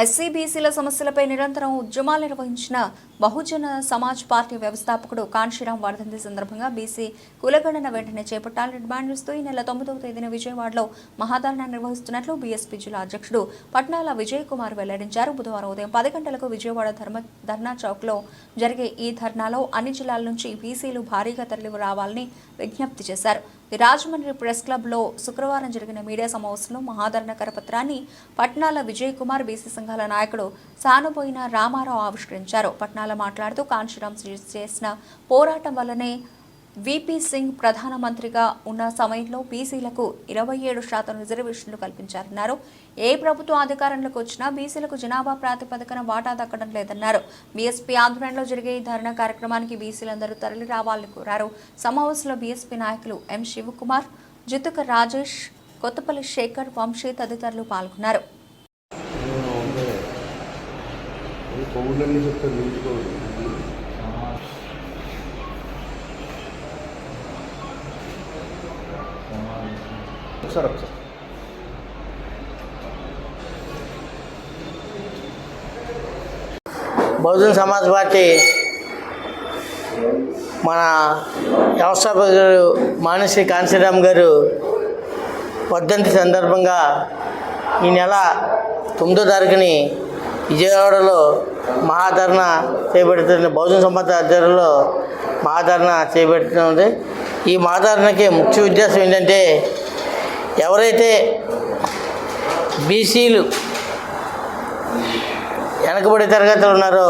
SC బీసీల సమస్యలపై నిరంతరం ఉద్యమాలు నిర్వహించిన బహుజన సమాజ్ పార్టీ వ్యవస్థాపకుడు కాన్షీరాం వర్ధంతి సందర్భంగా బీసీ కులగణన వెంటనే చేపట్టాలని డిమాండ్ చేస్తూ ఈ నెల తొమ్మిదవ తేదీన విజయవాడలో మహాధారణ నిర్వహిస్తున్నట్లు బీఎస్పీ జిల్లా అధ్యక్షుడు పట్నాల విజయ్ కుమార్ వెల్లడించారు. బుధవారం ఉదయం పది గంటలకు విజయవాడ ధర్మ ధర్నా చౌక్లో జరిగే ఈ ధర్నాలో అన్ని జిల్లాల నుంచి బీసీలు భారీగా తరలి రావాలని విజ్ఞప్తి చేశారు. రాజమండ్రి ప్రెస్ క్లబ్లో శుక్రవారం జరిగిన మీడియా సమావేశంలో మహాదరణ కరపత్రాన్ని పట్నాల విజయ్ కుమార్ బీసీ సంఘాల నాయకుడు సానుబోయిన రామారావు ఆవిష్కరించారు. పట్నాల మాట్లాడుతూ కాంశీరామ్ చేసిన పోరాటం వల్లనే వీపీ సింగ్ ప్రధానమంత్రిగా ఉన్న సమయంలో బీసీలకు ఇరవై ఏడు శాతం రిజర్వేషన్లు కల్పించారన్నారు. ఏ ప్రభుత్వం అధికారంలోకి వచ్చినా బీసీలకు జనాభా ప్రాతిపదికన వాటా దక్కడం లేదన్నారు. బీఎస్పీ ఆధ్వర్యంలో జరిగే ఈ ధర్నా కార్యక్రమానికి బీసీలందరూ తరలి రావాలని కోరారు. సమావేశంలో బీఎస్పీ నాయకులు ఎం శివకుమార్ జితుక రాజేష్ కొత్తపల్లి శేఖర్ వంశీ తదితరులు పాల్గొన్నారు. ఒకసారి ఒకసారి. బహుజన్ సమాజ్ పార్టీ మన వ్యవస్థాపకుడు మానసి కాంశీరామ్ గారు వర్ధంతి సందర్భంగా ఈ నెల తొమ్మిదో తారీఖుని విజయవాడలో మహాధరణ చేపడుతున్న బహుజన్ సమాజ్ ఆధ్వర్యంలో మహాధరణ చేపడుతుంది ఈ మహాధరణకి ముఖ్య ఉద్దేశం ఏంటంటే ఎవరైతే బీసీలు వెనకబడి తరగతులు ఉన్నారో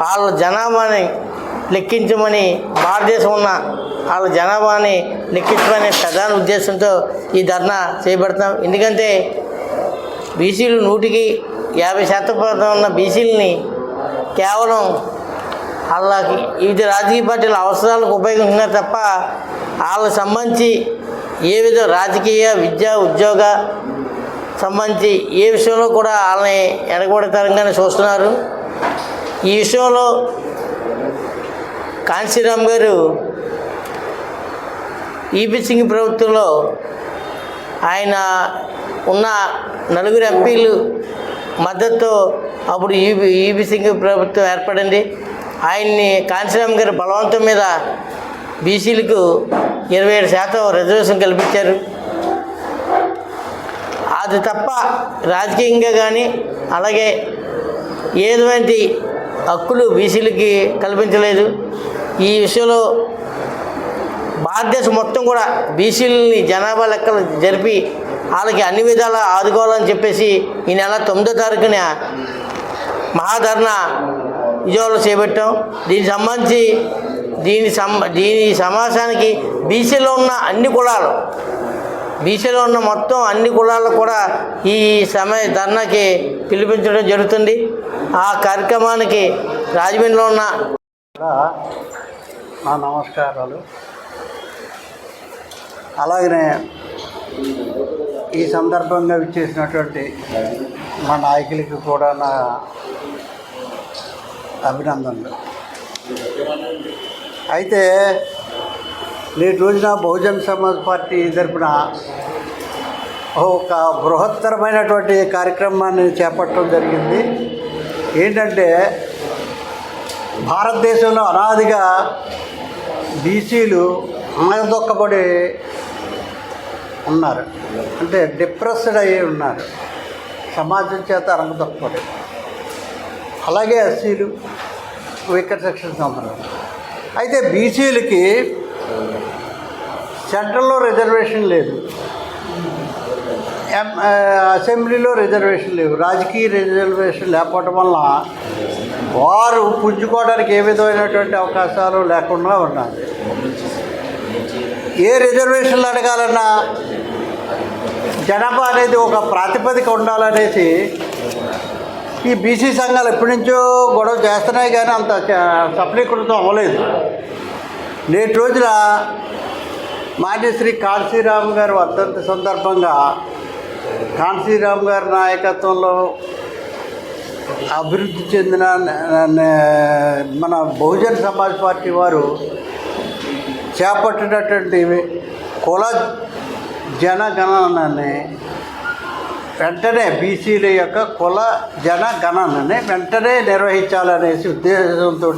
వాళ్ళ జనాభాని లెక్కించమని భారతదేశం ఉన్న వాళ్ళ జనాభాని లెక్కించమనే ప్రధాన ఉద్దేశంతో ఈ ధర్నా చేపడతాం. ఎందుకంటే బీసీలు నూటికి యాభై శాతం ఉన్న బీసీలని కేవలం వాళ్ళకి వివిధ రాజకీయ పార్టీల అవసరాలకు ఉపయోగించుకున్నారు తప్ప వాళ్ళకి సంబంధించి ఏ విధ రాజకీయ విద్య ఉద్యోగ సంబంధించి ఏ విషయంలో కూడా వాళ్ళని ఎనగబడతరంగానే చూస్తున్నారు. ఈ విషయంలో కాంశీరామ్ గారు ఈపీ సింగ్ ప్రభుత్వంలో ఆయన ఉన్న నలుగురు ఎంపీలు మద్దతుతో అప్పుడు ఈపీ ఈబీ సింగ్ ప్రభుత్వం ఏర్పడింది. ఆయన్ని కాంశీరామ్ గారి బలవంతం మీద బీసీలకు ఇరవై ఏడు శాతం రిజర్వేషన్ కల్పించారు. అది తప్ప రాజకీయంగా కానీ అలాగే ఏటువంటి హక్కులు బీసీలకి కల్పించలేదు. ఈ విషయంలో భారతదేశం మొత్తం కూడా బీసీలని జనాభా లెక్కలు జరిపి వాళ్ళకి అన్ని విధాలా ఆదుకోవాలని చెప్పేసి ఈ నెల తొమ్మిదో తారీఖున మహాధరణ విజయవాడలో చేపట్టాం. దీనికి సంబంధించి దీని సమ దీని సమాసానికి బీసీలో ఉన్న అన్ని కులాలు బీసీలో ఉన్న మొత్తం అన్ని కులాలు కూడా ఈ సమయ ధర్నాకి పిలిపించడం జరుగుతుంది. ఆ కార్యక్రమానికి రాజమండ్రిలో ఉన్న నా నమస్కారాలు. అలాగనే ఈ సందర్భంగా విచ్చేసినటువంటి మా నాయకులకి కూడా నా అభినందనలు. అయితే నేటి రోజున బహుజన్ సమాజ్ పార్టీ తరపున ఒక బృహత్తరమైనటువంటి కార్యక్రమాన్ని చేపట్టడం జరిగింది. ఏంటంటే భారతదేశంలో అనాదిగా బీసీలు అణగదొక్కబడి ఉన్నారు. అంటే డిప్రెస్డ్ అయ్యి ఉన్నారు. సమాజం చేత అణగదొక్కబడి అలాగే ఎస్సీలు వీకర్ సెక్షన్స్ ఉన్నారు అయితే బీసీలకి సెంట్రల్లో రిజర్వేషన్ లేదు. ఎం అసెంబ్లీలో రిజర్వేషన్ లేవు. రాజకీయ రిజర్వేషన్ లేకపోవటం వల్ల వారు పుంజుకోవడానికి ఏ విధమైనటువంటి అవకాశాలు లేకుండా ఉన్నాయి ఏ రిజర్వేషన్లు అడగాలన్నా జనాభా అనేది ఒక ప్రాతిపదిక ఉండాలనేసి ఈ బీసీ సంఘాలు ఎప్పటి నుంచో గొడవ చేస్తున్నాయి కానీ అంత సఫలీకృతం అవ్వలేదు. నేటి రోజున మాన్యశ్రీ కాంశీరామ్ గారు వర్ధంతి సందర్భంగా కాంశీరామ్ గారి నాయకత్వంలో అభివృద్ధి చెందిన మన బహుజన్ సమాజ్ పార్టీ వారు చేపట్టినటువంటి కుల జనగణనని వెంటనే బీసీల యొక్క కుల జన గణనని వెంటనే నిర్వహించాలనేసి ఉద్దేశంతో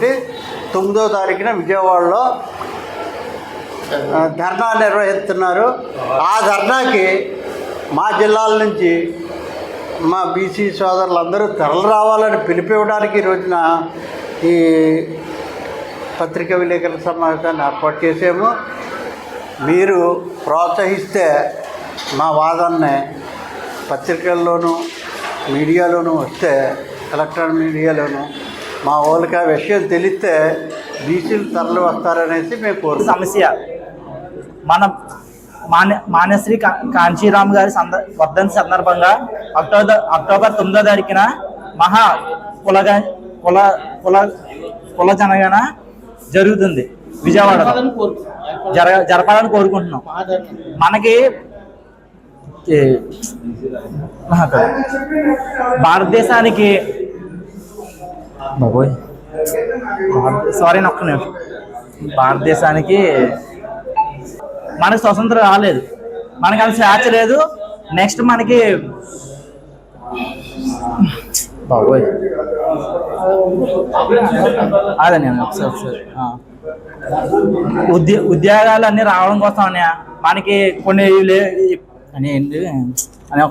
తొమ్మిదో తారీఖున విజయవాడలో ధర్నా నిర్వహిస్తున్నారు. ఆ ధర్నాకి మా జిల్లాల నుంచి మా బీసీ సోదరులందరూ తరలి రావాలని పిలిపివ్వడానికి ఈ రోజున ఈ పత్రికా విలేకరుల సమావేశాన్ని ఏర్పాటు చేసాము మీరు ప్రోత్సహిస్తే మా వాదనని పత్రికల్లోనూ మీడియాలోనూ వస్తే ఎలక్ట్రానిక్ మీడియాలోనూ మా వాళ్ళకి ఆ విషయం తెలిస్తే బీసీలు తరలి వస్తారనేసి మేము కోరుతున్నాం సమస్య. మన మాన్య మాన్యశ్రీ కా కాంచీరామ్ గారి సంద వర్ధంతి సందర్భంగా అక్టోబర్ అక్టోబర్ తొమ్మిదో తారీఖున మహా కులగ కుల కుల కుల జనగణ జరుగుతుంది విజయవాడలో. జరగ జరపాలని కోరుకుంటున్నాం. మనకి ఈ, మహా కాదు. భారతదేశానికి బాబోయ్. సారీ ఒక్క నిమిషం. భారతదేశానికి మనకు స్వతంత్రం రాలేదు. మనకి అంత స్వేచ్ఛ లేదు. నెక్స్ట్ మనకి బాబోయ్. అదే నేను ఒకసారి ఒకసారి ఉద్యోగాలు అన్నీ రావడం కోసం అన్నయ్య. మనకి కొన్ని อันนี้หรืออันนี้